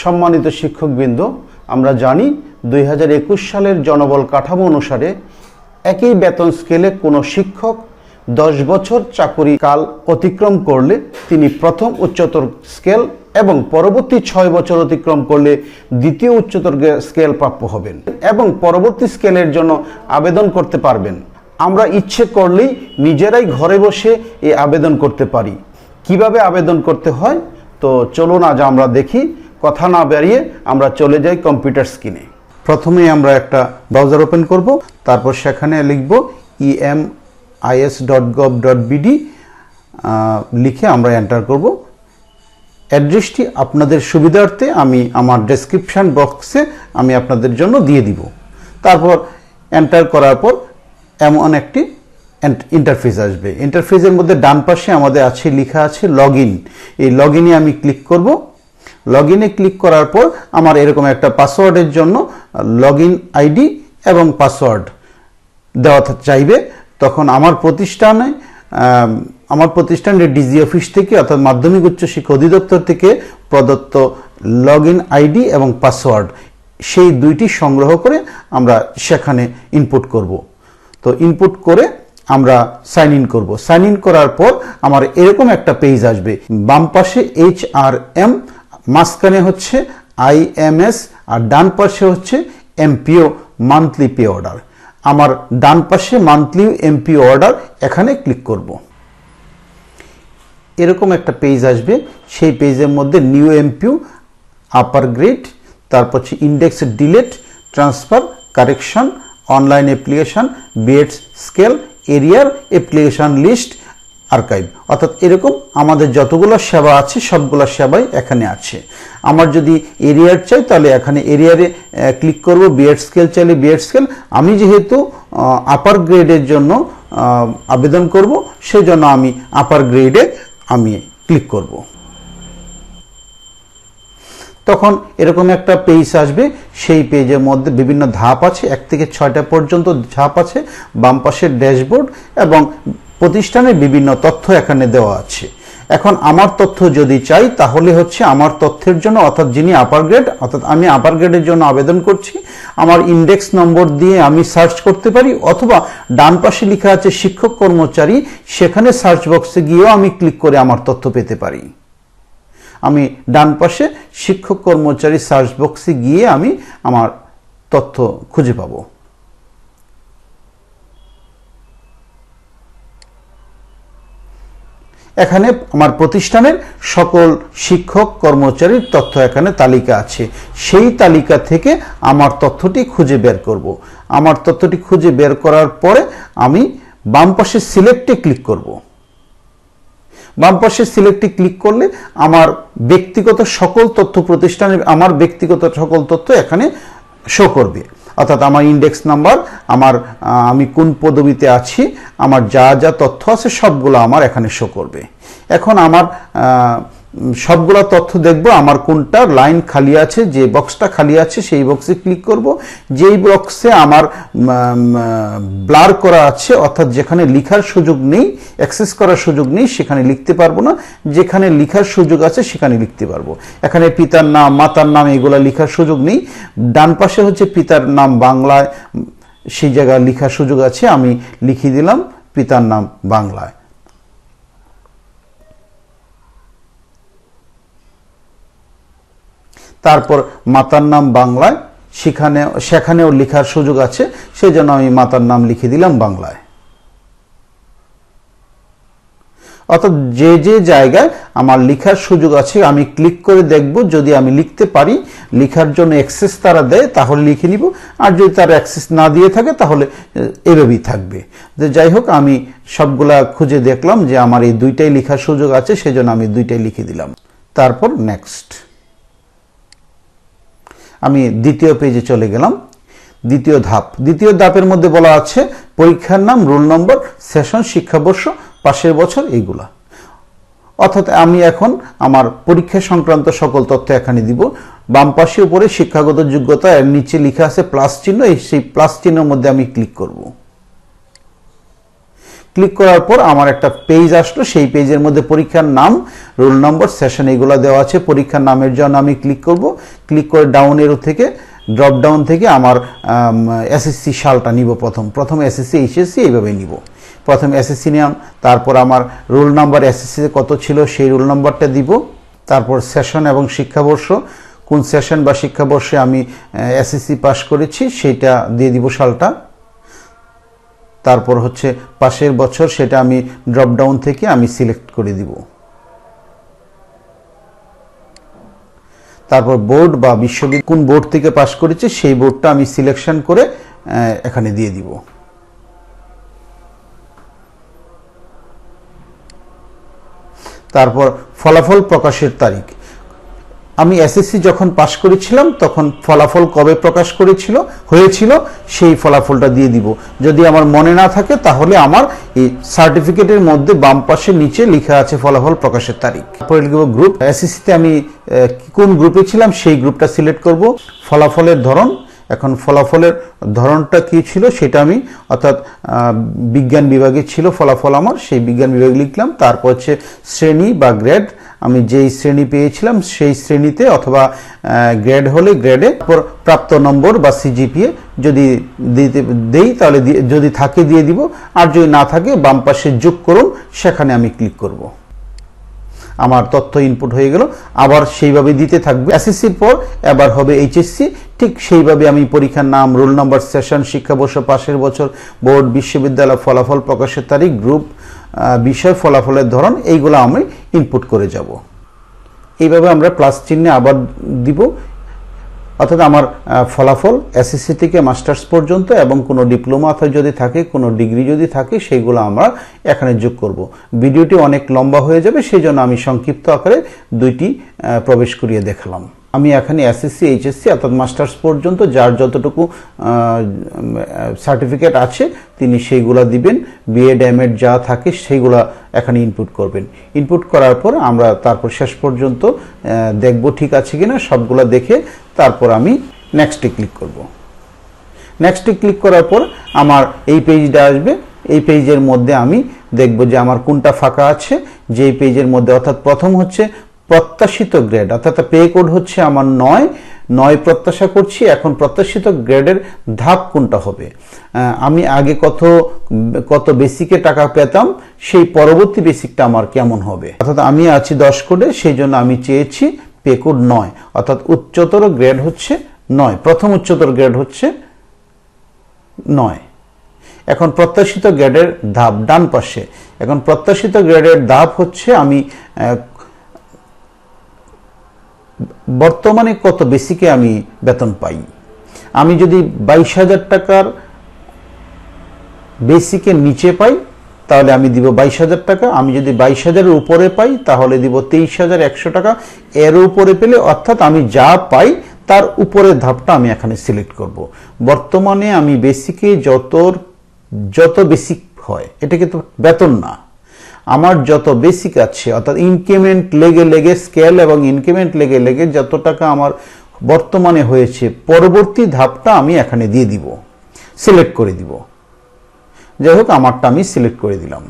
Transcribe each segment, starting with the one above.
সম্মানিত শিক্ষকবৃন্দ, আমরা জানি দুই হাজার একুশ সালের জনবল কাঠামো অনুসারে একই বেতন স্কেলে কোনো শিক্ষক দশ বছর চাকুরি কাল অতিক্রম করলে তিনি প্রথম উচ্চতর স্কেল এবং পরবর্তী ছয় বছর অতিক্রম করলে দ্বিতীয় উচ্চতর স্কেল প্রাপ্য হবেন এবং পরবর্তী স্কেলের জন্য আবেদন করতে পারবেন। আমরা ইচ্ছে করলেই নিজেরাই ঘরে বসে এই আবেদন করতে পারি। কীভাবে আবেদন করতে হয়? তো চলুন আজ আমরা দেখি কথা না বেরিয়ে আমরা চলে যাই কম্পিউটার স্ক্রিনে প্রথমে আমরা একটা ব্রাউজার ওপেন করব, তারপর সেখানে লিখব EM IS dot gov dot BD লিখে আমরা এন্টার করব। অ্যাড্রেসটি আপনাদের সুবিধার্থে আমি আমার ডেসক্রিপশন বক্সে আমি আপনাদের জন্য দিয়ে দিব। তারপর এন্টার করার পর এমন একটি ইন্টারফেস আসবে। ইন্টারফেসের মধ্যে ডান পাশে আমাদের আছে, লেখা আছে লগ এই লগ আমি ক্লিক করব। লগ ইনে ক্লিক করার পর আমার এরকম একটা পাসওয়ার্ডের জন্য লগ ইন আইডি এবং পাসওয়ার্ড দেওয়া চাইবে। তখন আমার প্রতিষ্ঠানে আম, আমার প্রতিষ্ঠানের ডিজি অফিস থেকে অর্থাৎ মাধ্যমিক উচ্চ শিক্ষা অধিদপ্তর থেকে প্রদত্ত লগ ইন আইডি এবং পাসওয়ার্ড সেই দুইটি সংগ্রহ করে আমরা সেখানে ইনপুট করব। তো ইনপুট করে আমরা সাইন ইন করব। সাইন ইন করার পর আমার এরকম একটা পেজ আসবে। বাম পাশে এইচ আর এম মাঝখানে হচ্ছে আইএমএস আর ডান পাশে হচ্ছে এমপিও মান্থলি পে অর্ডার আমার ডান পাশে মান্থলি এমপি অর্ডার এখানে ক্লিক করব। এরকম একটা পেজ আসবে। সেই পেজের মধ্যে নিউ এমপিউ আপার গ্রেড তারপর হচ্ছে index delete transfer correction online application BEd scale arrear application list archive অর্থাৎ এরকম আমাদের যতগুলো সেবা আছে, সবগুলো সেবাই এখানে আছে। আমার যদি এরিয়ার চাই, তাহলে এখানে এরিয়ারে ক্লিক করব বিএড স্কেল চাইলে বিএড স্কেল আমি যেহেতু আপার গ্রেডের জন্য আবেদন করব, সেজন্য আমি আপার গ্রেডে আমি ক্লিক করব। তখন এরকম একটা পেজ আসবে, সেই পেজের মধ্যে বিভিন্ন ধাপ আছে। এক থেকে ছয়টা পর্যন্ত ধাপ আছে, বাম পাশের ড্যাশবোর্ড এবং প্রতিষ্ঠানের বিভিন্ন তথ্য এখানে দেওয়া আছে। এখন আমার তথ্য যদি চাই, তাহলে হচ্ছে আমার তথ্যের জন্য, অর্থাৎ যিনি আপার গ্রেড অর্থাৎ আমি আপার গ্রেডের জন্য আবেদন করছি, আমার ইন্ডেক্স নম্বর দিয়ে আমি সার্চ করতে পারি, অথবা ডান পাশে লেখা আছে শিক্ষক কর্মচারী, সেখানে সার্চ বক্সে গিয়েও আমি ক্লিক করে আমার তথ্য পেতে পারি। আমি ডান পাশে শিক্ষক কর্মচারী সার্চ বক্সে গিয়ে আমি আমার তথ্য খুঁজে পাব। এখানে আমার প্রতিষ্ঠানের সকল শিক্ষক, কর্মচারীর তথ্য এখানে তালিকা আছে। সেই তালিকা থেকে আমার তথ্যটি খুঁজে বের করব। আমার তথ্যটি খুঁজে বের করার পরে আমি বাম পাশে সিলেক্টে ক্লিক করব। বাম পাশে সিলেক্টে ক্লিক করলে আমার ব্যক্তিগত সকল তথ্য প্রতিষ্ঠানের, আমার ব্যক্তিগত সকল তথ্য এখানে শো করবে। অর্থাৎ আমার ইন্ডেক্স নাম্বার আমার আমি কোন পদবিতে আছি, আমার যা যা তথ্য আছে সবগুলো আমার এখানে শো করবে। এখন আমার সবগুলো তথ্য দেখব, আমার কোনটা লাইন খালি আছে, যে বক্সটা খালি আছে, সেই বক্সে ক্লিক করব। যেই বক্সে আমার ব্লার করা আছে, অর্থাৎ যেখানে লিখার সুযোগ নেই অ্যাক্সেস করার সুযোগ নেই, সেখানে লিখতে পারব না। যেখানে লিখার সুযোগ আছে, সেখানে লিখতে পারব। এখানে পিতার নাম, মাতার নাম, এগুলো লিখার সুযোগ নেই। ডান পাশে হচ্ছে পিতার নাম বাংলায় সেই জায়গায় লিখার সুযোগ আছে, আমি লিখিয়ে দিলাম, পিতার নাম বাংলায়। তারপর মাতার নাম বাংলায়, সেখানে, সেখানেও লেখার সুযোগ আছে সেই জন্য আমি মাতার নাম লিখে দিলাম বাংলায়। অর্থাৎ যে যে জায়গায় আমার লিখার সুযোগ আছে, আমি ক্লিক করে দেখব, যদি আমি লিখতে পারি, লিখার জন্য অ্যাক্সেস তারা দেয়, তাহলে লিখে নিব, আর যদি তার অ্যাক্সেস না দিয়ে থাকে, তাহলে এভাবেই থাকবে। যাই হোক, আমি সবগুলা খুঁজে দেখলাম যে আমার এই দুইটাই লেখার সুযোগ আছে, সেজন্য আমি দুইটাই লিখে দিলাম। তারপর নেক্সট আমি দ্বিতীয় পেজে চলে গেলাম। দ্বিতীয় ধাপ। দ্বিতীয় ধাপের মধ্যে বলা আছে, পরীক্ষার নাম, রোল নম্বর, সেশন, শিক্ষাবর্ষ, পাশের বছর, এইগুলা। অর্থাৎ আমি এখন আমার পরীক্ষা সংক্রান্ত সকল তথ্য এখানে দিব। বাম পাশে উপরে শিক্ষাগত যোগ্যতা, এর নিচে লেখা আছে প্লাস চিহ্ন, এই সেই প্লাস চিহ্নের মধ্যে আমি ক্লিক করব। ক্লিক করার পর আমার একটা পেজ আসলো, সেই পেজের মধ্যে পরীক্ষার নাম, রোল নম্বর, সেশন এগুলো দেওয়া আছে, পরীক্ষার নামের জন্য আমি ক্লিক করব। ক্লিক করে ডাউন এরো থেকে, ড্রপ ডাউন থেকে আমার এসএসসি সালটা নিব প্রথম। প্রথম এসএসসি এইচএসসি এইভাবে নিব। প্রথম এসএসসি নিলাম, তারপর আমার রোল নাম্বার এসএসসিতে কত ছিল সেই রোল নাম্বারটা দিব। তারপর সেশন এবং শিক্ষাবর্ষ, কোন সেশন বা শিক্ষাবর্ষে আমি এসএসসি পাস করেছি, সেইটা দিয়ে দিব সালটা। তারপর হচ্ছে পাশের বছর সেটা আমি ড্রপডাউন থেকে আমি সিলেক্ট করে দিব। তারপর বোর্ড বা বিশ্ববিদ্যালয় কোন বোর্ড থেকে পাশ করেছে সেই বোর্ডটা আমি সিলেকশন করে এখানে দিয়ে দিব। তারপর ফলাফল প্রকাশের তারিখ। আমি এসএসসি যখন পাশ করেছিলাম, তখন ফলাফল কবে প্রকাশ করেছিল, হয়েছিল, সেই ফলাফলটা দিয়ে দিব। যদি আমার মনে না থাকে, তাহলে আমার এই সার্টিফিকেটের মধ্যে বাম পাশে নিচে লেখা আছে ফলাফল প্রকাশের তারিখ। তারপরে লিখব গ্রুপ এসএসসিতে আমি কোন গ্রুপে ছিলাম, সেই গ্রুপটা সিলেক্ট করব। ফলাফলের ধরন এখন ফলাফলের ধরনটা কি ছিল সেটা আমি, অর্থাৎ বিজ্ঞান বিভাগে ছিল ফলাফল আমার, সেই বিজ্ঞান বিভাগে লিখলাম। তারপর হচ্ছে শ্রেণি বা গ্রেড। আমি যেই শ্রেণি পেয়েছিলাম সেই শ্রেণীতে, অথবা গ্রেড হলে গ্রেডে। তারপর প্রাপ্ত নম্বর বা সিজিপিএ যদি দিতে, দেই, তাহলে যদি থাকে দিয়ে দিব। আর যদি না থাকে, বাম পাশে যোগ করুন, সেখানে আমি ক্লিক করব। আমার তথ্য ইনপুট হয়ে গেল। আবার সেইভাবে দিতে থাকবে এসএসসির পর। এবার হবে এইচএসসি ঠিক সেইভাবে আমি পরীক্ষার নাম, রোল নাম্বার, সেশন, শিক্ষাবর্ষ, পাশের বছর, বোর্ড, বিশ্ববিদ্যালয় ফলাফল, প্রকাশের তারিখ, গ্রুপ বিষয়, ফলাফলের ধরন, এইগুলো আমি ইনপুট করে যাব। এইভাবে আমরা প্লাস চিহ্নে আবার দিব। অর্থাৎ আমার ফলাফল এসএসসি থেকে মাস্টার্স পর্যন্ত এবং কোনো ডিপ্লোমা অথবা যদি থাকে, কোনো ডিগ্রি যদি থাকে, সেইগুলো আমরা এখানে যোগ করব। ভিডিওটি অনেক লম্বা হয়ে যাবে সেই জন্য আমি সংক্ষিপ্ত আকারে দুইটি প্রবেশ করিয়ে দেখালাম। আমি এখানে এসএসসি এইচএসসি অর্থাৎ মাস্টার্স পর্যন্ত যার যতটুকু সার্টিফিকেট আছে, তিনি সেইগুলা দিবেন। বিএড এমএড যা থাকে সেইগুলা এখানে ইনপুট করবেন। ইনপুট করার পর আমরা তারপর শেষ পর্যন্ত দেখব ঠিক আছে কিনা, সবগুলা দেখে তারপর আমি নেক্সটে ক্লিক করব। নেক্সটে ক্লিক করার পর আমার এই পেজটা আসবে। এই পেজের মধ্যে আমি দেখব যে আমার কোনটা ফাঁকা আছে। যেই পেজের মধ্যে, অর্থাৎ প্রথম হচ্ছে প্রত্যাশিত গ্রেড অর্থাৎ পে কোড হচ্ছে আমার নয় নয় প্রত্যাশা করছি, এখন প্রত্যাশিত গ্রেডের ধাপ কোনটা হবে? আমি আগে কত কত বেসিকে টাকা পেতাম, সেই পরবর্তী বেসিকটা আমার কেমন হবে? অর্থাৎ আমি আছি দশ কোডে সেই জন্য আমি চেয়েছি পে কোড নয়, অর্থাৎ উচ্চতর গ্রেড হচ্ছে নয়, প্রথম উচ্চতর গ্রেড হচ্ছে নয়। এখন প্রত্যাশিত গ্রেডের ধাপ ডান পাশে, এখন প্রত্যাশিত গ্রেডের ধাপ হচ্ছে আমি বর্তমানে কত বেসিকে আমি বেতন পাই? আমি যদি বাইশ হাজার টাকার বেসিকের নিচে পাই, তাহলে আমি দিব বাইশ হাজার টাকা। আমি যদি বাইশ হাজারের উপরে পাই, তাহলে দিব তেইশ হাজার একশো টাকা। এর উপরে পেলে অর্থাৎ আমি যা পাই, তার উপরের ধাপটা আমি এখানে সিলেক্ট করব। বর্তমানে আমি বেসিকে যত যত বেসিক হয়, এটা কিন্তু বেতন না। আমার যত বেসিক আছে, অর্থাৎ ইনক্রিমেন্ট লেগে লেগে স্কেল এবং ইনক্রিমেন্ট লেগে লেগে যত টাকা আমার বর্তমানে হয়েছে, পরবর্তী ধাপটা আমি এখানে দিয়ে দিব সিলেক্ট করে দিব। যাই হোক, আমারটা আমি সিলেক্ট করে দিলাম।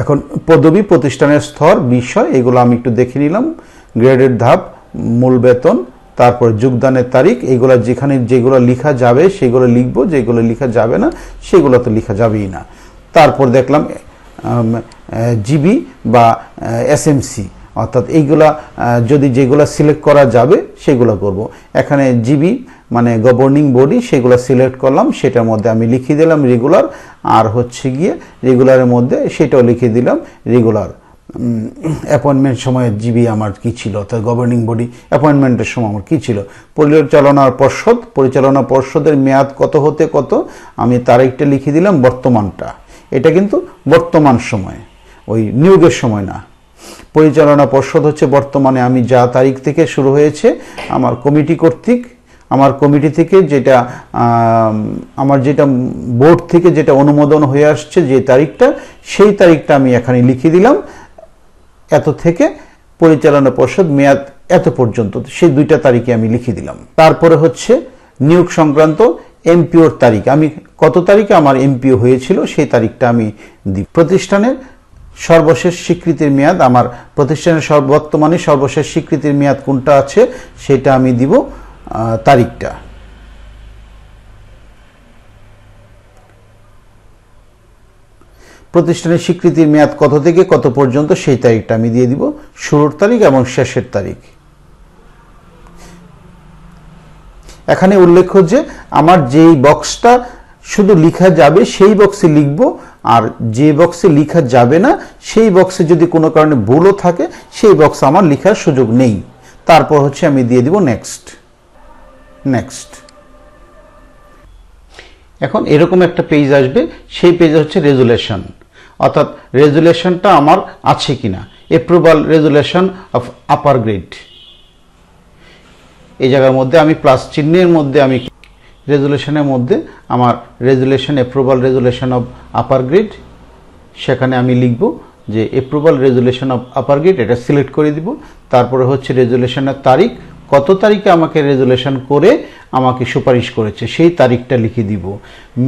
এখন পদবি প্রতিষ্ঠানের স্তর, বিষয়, এগুলো আমি একটু দেখে নিলাম। গ্রেডের ধাপ, মূল বেতন তারপর যোগদানের তারিখ এগুলো যেখানে যেগুলো লেখা যাবে, সেগুলো লিখব, যেগুলো লিখা যাবে না, সেগুলো তো লেখা যাবেই না। তারপর দেখলাম জিবি বা এসএমসি, অর্থাৎ এইগুলা যদি যেগুলো সিলেক্ট করা যাবে, সেগুলো করব। এখানে জিবি মানে গভর্নিং বডি, সেগুলো সিলেক্ট করলাম, সেটার মধ্যে আমি লিখিয়ে দিলাম রেগুলার, আর হচ্ছে গিয়ে রেগুলারের মধ্যে সেটাও লিখে দিলাম রেগুলার। অ্যাপয়েন্টমেন্ট সময় জিবি আমার কি ছিল? অর্থাৎ গভর্নিং বডি অ্যাপয়েন্টমেন্টের সময় আমার কি ছিল? পরিচালনা পর্ষদ, পরিচালনা পর্ষদের মেয়াদ কত হতে কত? আমি তারিখটা লিখে দিলাম বর্তমানটা। এটা কিন্তু বর্তমান সময়, ওই নিয়োগের সময় না। পরিচালনা পর্ষদ হচ্ছে বর্তমানে আমি যা তারিখ থেকে শুরু হয়েছে, আমার কমিটি কর্তৃক, আমার কমিটি থেকে যেটা আমার যেটা বোর্ড থেকে যেটা অনুমোদন হয়ে আসছে যে তারিখটা, সেই তারিখটা আমি এখানে লিখে দিলাম। এত থেকে পরিচালনা পর্ষদ মেয়াদ এত পর্যন্ত। সেই দুইটা তারিখে আমি লিখে দিলাম। তারপরে হচ্ছে নিয়োগ সংক্রান্ত এমপিওর তারিখ। আমি কত তারিখে আমার এমপিও হয়েছিল সেই তারিখটা আমি দিই। প্রতিষ্ঠানের সর্বশেষ স্বীকৃতির মেয়াদ আমার প্রতিষ্ঠানের বর্তমানে সর্বশেষ স্বীকৃতির মেয়াদ কোনটা আছে সেটা আমি দিব তারিখটা। প্রতিষ্ঠানের স্বীকৃতির মেয়াদ কত থেকে কত পর্যন্ত সেই তারিখটা আমি দিয়ে দিব। শুরুর তারিখ এবং শেষের তারিখ। এখানে উল্লেখ্য যে আমার যেই বক্সটা শুধু লেখা যাবে, সেই বক্সে লিখব, আর যে বক্সে লেখা যাবে না, সেই বক্সে যদি কোনো কারণে ভুলও থাকে, সেই বক্স আমার লেখার সুযোগ নেই। তারপর হচ্ছে আমি দিয়ে দিব নেক্সট। নেক্সট। এখন এরকম একটা পেজ আসবে, সেই পেজ হচ্ছে রেজুলেশন। অর্থাৎ রেজুলেশনটা আমার আছে কিনা। Approval resolution of upper grade এই জায়গার মধ্যে আমি প্লাস চিহ্নের মধ্যে আমি রেজুলেশনের মধ্যে আমার resolution approval resolution of upper grade সেখানে আমি লিখব যে approval resolution of upper grade এটা সিলেক্ট করে দিব। তারপরে হচ্ছে রেজুলেশনের তারিখ, কত তারিখে আমাকে রেজুলেশন করে আমাকে সুপারিশ করেছে, সেই তারিখটা লিখে দিব।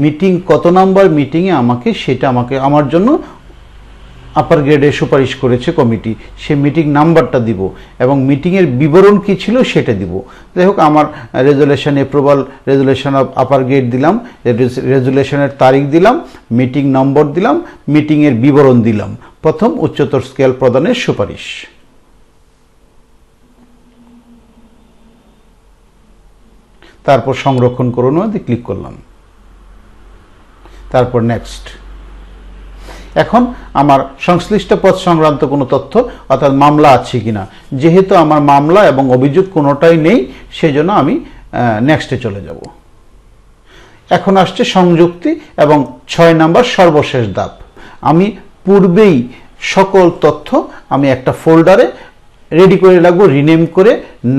মিটিং কত নাম্বার মিটিংয়ে আমাকে সেটা আমাকে, আমার জন্য আপার গ্রেডে সুপারিশ করেছে কমিটি সে মিটিং নাম্বারটা দিব এবং মিটিংয়ের বিবরণ কি ছিল সেটা দিব। যাই হোক, আমার resolution approval resolution of upper grade দিলাম রেজুলেশনের তারিখ দিলাম মিটিং নম্বর দিলাম মিটিংয়ের বিবরণ দিলাম। প্রথম উচ্চতর স্কেল প্রদানের সুপারিশ। তারপর সংরক্ষণ করুন ক্লিক করলাম। তারপর নেক্সট এখন আমার সংশ্লিষ্ট পদ সংক্রান্ত কোনো তথ্য, অর্থাৎ মামলা আছে কিনা, যেহেতু আমার মামলা এবং অভিযোগ কোনোটাই নেই, সেজন্য আমি নেক্সটে চলে যাব। এখন আসছে সংযুক্তি এবং ছয় নাম্বার সর্বশেষ ধাপ। আমি পূর্বেই সকল তথ্য আমি একটা ফোল্ডারে রেডি করে রাখব রিনেম করে,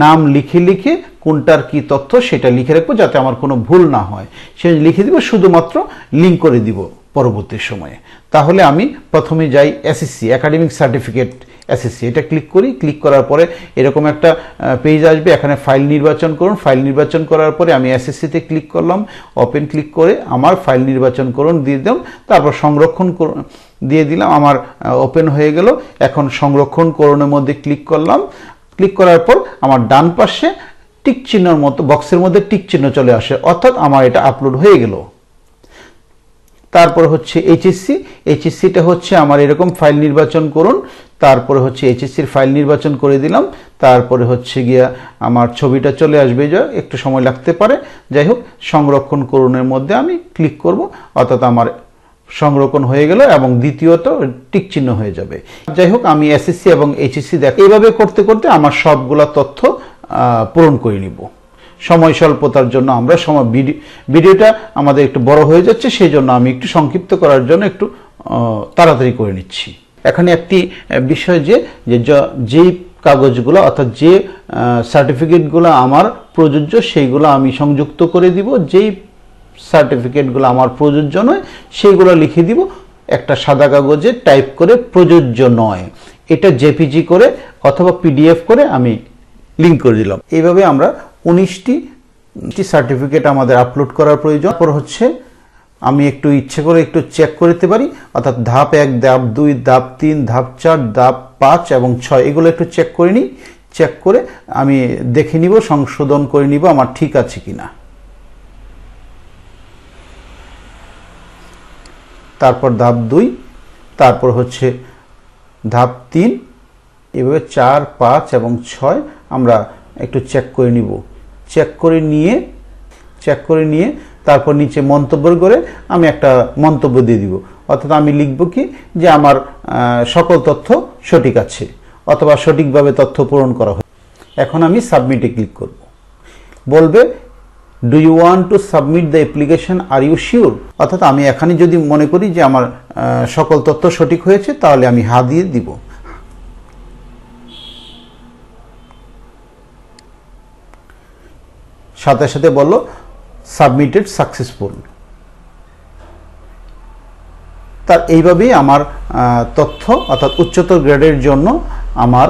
নাম লিখে লিখে কোনটার কি তথ্য সেটা লিখে রাখব যাতে আমার কোনো ভুল না হয়। সে লিখে দিব, শুধুমাত্র লিঙ্ক করে দিব পরবর্তী সময়ে। তাহলে আমি প্রথমে যাই এসএসসি একাডেমিক সার্টিফিকেট এসএসসি এটা ক্লিক করি ক্লিক করার পরে এরকম একটা পেজ আসবে, এখানে ফাইল নির্বাচন করুন। ফাইল নির্বাচন করার পরে আমি এসএসসিতে ক্লিক করলাম ওপেন ক্লিক করে আমার ফাইল নির্বাচন করুন, দিয়ে দিলাম, তারপর সংরক্ষণ দিয়ে দিলাম, আমার ওপেন হয়ে গেল। এখন সংরক্ষণ করণের মধ্যে ক্লিক করলাম। ক্লিক করার পর আমার ডান পাশে টিক চিহ্নর মতো, বক্সের মধ্যে টিক চিহ্ন চলে আসে। অর্থাৎ আমার এটা আপলোড হয়ে গেল। তারপর হচ্ছে এইচএসসি এইচএসসিটা হচ্ছে আমার এরকম ফাইল নির্বাচন করুন। তারপরে হচ্ছে এইচএসসির ফাইল নির্বাচন করে দিলাম। তারপরে হচ্ছে গিয়া আমার ছবিটা চলে আসবে। যা একটু সময় লাগতে পারে। যাই হোক, সংরক্ষণ করুনের মধ্যে আমি ক্লিক করব। অর্থাৎ আমার সংরক্ষণ হয়ে গেল এবং দ্বিতীয়ত টিক চিহ্ন হয়ে যাবে। যাই হোক, আমি এসএসসি এবং এইচএসসি দেখ এইভাবে করতে করতে আমার সবগুলা তথ্য পূরণ করে নিব। সময় স্বল্পতার জন্য আমরা সময় ভিডিওটা আমাদের একটু বড় হয়ে যাচ্ছে, সেই জন্য আমি একটু সংক্ষিপ্ত করার জন্য একটু তাড়াতাড়ি করে নিচ্ছি। এখানে একটি বিষয় যে যেই কাগজগুলো অর্থাৎ যে সার্টিফিকেটগুলো আমার প্রযোজ্য, সেইগুলো আমি সংযুক্ত করে দিব। যেই সার্টিফিকেটগুলো আমার প্রযোজ্য নয়, সেইগুলো লিখে দিব। একটা সাদা কাগজে টাইপ করে প্রযোজ্য নয়। এটা জেপিজি করে অথবা পিডিএফ করে আমি লিঙ্ক করে দিলাম। এইভাবে আমরা উনিশটি সার্টিফিকেট আমাদের আপলোড করার প্রয়োজন। পর হচ্ছে আমি একটু ইচ্ছে করে একটু চেক করতে পারি, অর্থাৎ ধাপ এক, ধাপ দুই, ধাপ তিন, ধাপ চার, ধাপ পাঁচ এবং ছয়, এগুলো একটু চেক করে নিই। চেক করে আমি দেখে নিব, সংশোধন করে নিব আমার ঠিক আছে কিনা। তারপর ধাপ দুই, তারপর হচ্ছে ধাপ তিন, এভাবে চার, পাঁচ এবং ছয় আমরা একটু চেক করে নিব। চেক করে নিয়ে চেক করে নিয়ে তারপর নিচে মন্তব্য করে আমি একটা মন্তব্য দিয়ে দিব। অর্থাৎ আমি লিখব কি যে আমার সকল তথ্য সঠিক আছে অথবা সঠিকভাবে তথ্য পূরণ করা হয় এখন আমি সাবমিটে ক্লিক করব। বলবে do you want to submit the application are you sure অর্থাৎ আমি এখানে যদি মনে করি যে আমার সকল তথ্য সঠিক হয়েছে, তাহলে আমি হা দিয়ে দিব। সাথে সাথে বলল সাবমিটেড সাকসেসফুল তার এইভাবেই আমার তথ্য অর্থাৎ উচ্চতর গ্রেডের জন্য আমার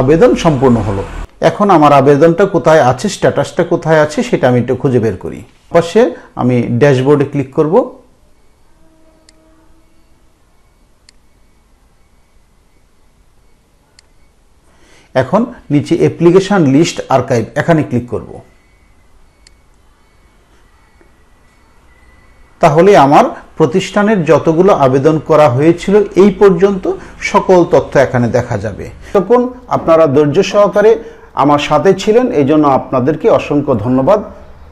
আবেদন সম্পূর্ণ হলো। এখন আমার আবেদনটা কোথায় আছে, স্ট্যাটাসটা কোথায় আছে, সেটা আমি একটু খুঁজে বের করি। পাশে আমি ড্যাশবোর্ডে ক্লিক করব। এখন নিচে অ্যাপ্লিকেশন লিস্ট আর্কাইভ, এখানে ক্লিক করব। তাহলে আমার প্রতিষ্ঠানের যতগুলো আবেদন করা হয়েছিল এই পর্যন্ত সকল তথ্য এখানে দেখা যাবে। তখন আপনারা ধৈর্য সহকারে আমার সাথে ছিলেন এই জন্য আপনাদেরকে অসংখ্য ধন্যবাদ।